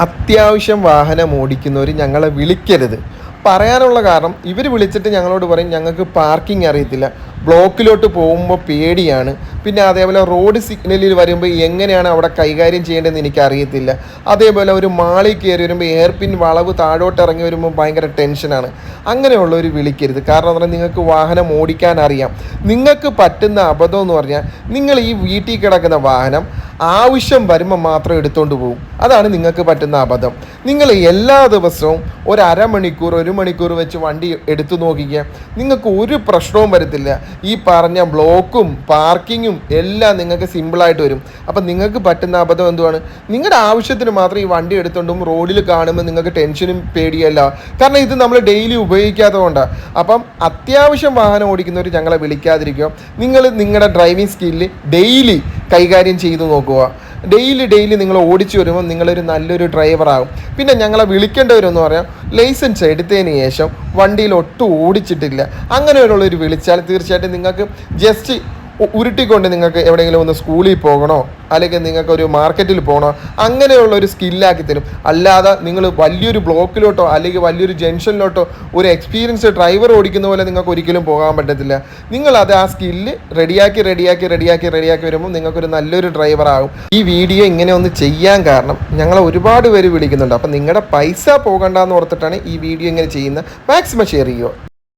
അത്യാവശ്യം വാഹനം ഓടിക്കുന്നവർ ഞങ്ങളെ വിളിക്കരുത്. പറയാനുള്ള കാരണം ഇവർ വിളിച്ചിട്ട് ഞങ്ങളോട് പറയും ഞങ്ങൾക്ക് പാർക്കിംഗ് അറിയത്തില്ല. ബ്ലോക്കിലോട്ട് പോകുമ്പോൾ പേടിയാണ്. പിന്നെ അതേപോലെ റോഡ് സിഗ്നലിൽ വരുമ്പോൾ എങ്ങനെയാണ് അവിടെ കൈകാര്യം ചെയ്യേണ്ടതെന്ന് എനിക്ക് അറിയത്തില്ല അതേപോലെ ഒരു മാളിൽ കയറി വരുമ്പോൾ എയർപിൻ വളവ് താഴോട്ട് ഇറങ്ങി വരുമ്പോൾ ഭയങ്കര ടെൻഷനാണ് അങ്ങനെയുള്ളവർ വിളിക്കരുത്. കാരണം എന്ന് പറഞ്ഞാൽ നിങ്ങൾക്ക് വാഹനം ഓടിക്കാൻ അറിയാം. നിങ്ങൾക്ക് പറ്റുന്ന അബദ്ധം എന്ന് പറഞ്ഞാൽ നിങ്ങൾ ഈ വീട്ടിൽ കിടക്കുന്ന വാഹനം ആവശ്യം വരുമ്പോൾ മാത്രം എടുത്തുകൊണ്ട് പോകും അതാണ് നിങ്ങൾക്ക് പറ്റുന്ന അബദ്ധം. നിങ്ങൾ എല്ലാ ദിവസവും ഒരു അരമണിക്കൂർ ഒരു മണിക്കൂർ വെച്ച് വണ്ടി എടുത്തു നോക്കിക്കുക നിങ്ങൾക്ക് ഒരു പ്രശ്നവും വരത്തില്ല. ഈ പറഞ്ഞ ബ്ലോക്കും പാർക്കിങ്ങും എല്ലാം നിങ്ങൾക്ക് സിമ്പിളായിട്ട് വരും. അപ്പം നിങ്ങൾക്ക് പറ്റുന്ന അബദ്ധം എന്തുവാണ്? നിങ്ങളുടെ ആവശ്യത്തിന് മാത്രം ഈ വണ്ടി എടുത്തുകൊണ്ടും റോഡിൽ കാണുമ്പോൾ നിങ്ങൾക്ക് ടെൻഷനും പേടിയല്ല കാരണം ഇത് നമ്മൾ ഡെയിലി ഉപയോഗിക്കാത്തതുകൊണ്ടാണ് അപ്പം അത്യാവശ്യം വാഹനം ഓടിക്കുന്നവർ ഞങ്ങളെ വിളിക്കാതിരിക്കുക. നിങ്ങൾ നിങ്ങളുടെ ഡ്രൈവിംഗ് സ്കില്ല് ഡെയിലി കൈകാര്യം ചെയ്തു നോക്കുക. ഡെയിലി ഡെയിലി നിങ്ങൾ ഓടിച്ചു വരുമ്പോൾ നിങ്ങളൊരു നല്ലൊരു ഡ്രൈവറാകും പിന്നെ ഞങ്ങളെ വിളിക്കേണ്ടവരെന്ന് പറയാം ലൈസൻസ് എടുത്തതിന് ശേഷം വണ്ടിയിൽ ഒട്ടും ഓടിച്ചിട്ടില്ല. ഒരു വിളിച്ചാൽ തീർച്ചയായിട്ടും നിങ്ങൾക്ക് ജസ്റ്റ് ഉരുട്ടിക്കൊണ്ട് നിങ്ങൾക്ക് എവിടെയെങ്കിലും ഒന്ന് സ്കൂളിൽ പോകണോ അല്ലെങ്കിൽ നിങ്ങൾക്ക് ഒരു മാർക്കറ്റിൽ പോകണോ അങ്ങനെയുള്ള ഒരു സ്കില്ലാക്കി തരും. അല്ലാതെ നിങ്ങൾ വലിയൊരു ബ്ലോക്കിലോട്ടോ അല്ലെങ്കിൽ വലിയൊരു ജംഗ്ഷനിലോട്ടോ ഒരു എക്സ്പീരിയൻസ് ഡ്രൈവർ ഓടിക്കുന്ന പോലെ നിങ്ങൾക്ക് ഒരിക്കലും പോകാൻ പറ്റത്തില്ല. നിങ്ങൾ അത് ആ സ്കില്ല് റെഡിയാക്കി റെഡിയാക്കി റെഡിയാക്കി റെഡിയാക്കി വരുമ്പോൾ നിങ്ങൾക്കൊരു നല്ലൊരു ഡ്രൈവർ ആകും. ഈ വീഡിയോ ഇങ്ങനെ ഒന്ന് ചെയ്യാൻ കാരണം ഞങ്ങളെ ഒരുപാട് പേര് വിളിക്കുന്നുണ്ട്. അപ്പം നിങ്ങളുടെ പൈസ പോകണ്ടെന്ന് ഓർത്തിട്ടാണ് ഈ വീഡിയോ ഇങ്ങനെ ചെയ്യുന്നത്. മാക്സിമം ഷെയർ ചെയ്യുക.